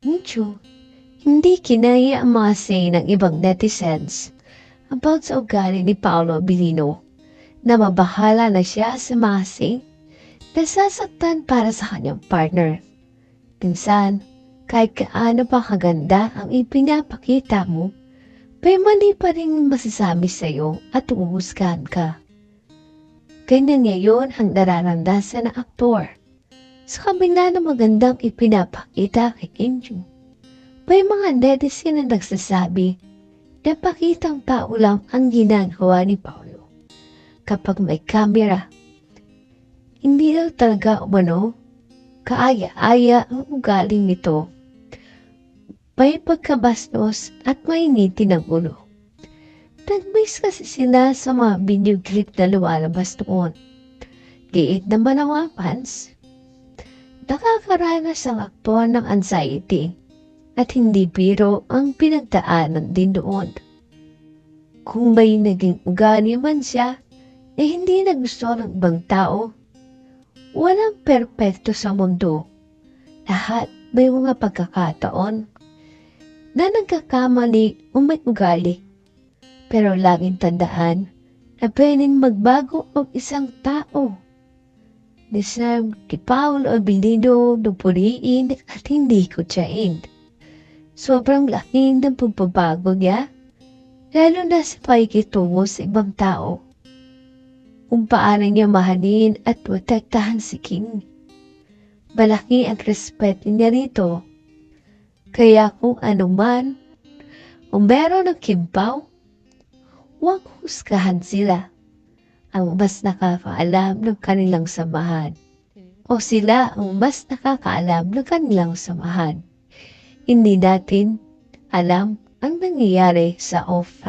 Mucho. Hindi kinaya say ng ibang netizens about sa ugali ni Paolo Abilino na mabahala na siya sa mga say na sasaktan para sa kanyang partner. Pinsan, kahit kaano pa kaganda ang ipinapakita mo, may mali pa rin masasabi sa'yo at uuhusgahan ka. Ganyan ngayon ang nararamdasan ng aktor. Sa kabila ng magandang ipinapakita kay Kim may mga netizen na nagsasabi na pakitang tao lang ang ginagawa ni Paolo. Kapag may camera, hindi daw talaga umano, kaaya-aya ang ugaling nito. May pagkabastos at mainiti ng ulo. Nag-miss kasi sila sa mga video clip na lumalabas noon. Giit naman ang mga fans. Nakakaranas ang aktor ng anxiety at hindi biro ang pinagdaanan din doon. Kung may naging ugali man siya na hindi nagusto ng ibang tao, walang perpekto sa mundo. Lahat may mga pagkakataon na nagkakamali o may ugali. Pero laging tandaan na pwedeng magbago ang isang tao. Deserve kay Paolo Abilino na puriin at hindi ko tiyain. Sobrang laki ng pagbabago niya, lalo na sa pakikitungo sa ibang tao. Kung paano niya mahalin at protektahan si King. Malaki ang respeto niya rito. Kaya kung ano man, kung meron ng kimpaw, huwag husgahan sila ang mas nakakaalam ng kanilang samahan. O sila ang mas nakakaalam ng kanilang samahan. Hindi natin alam ang nangyayari sa off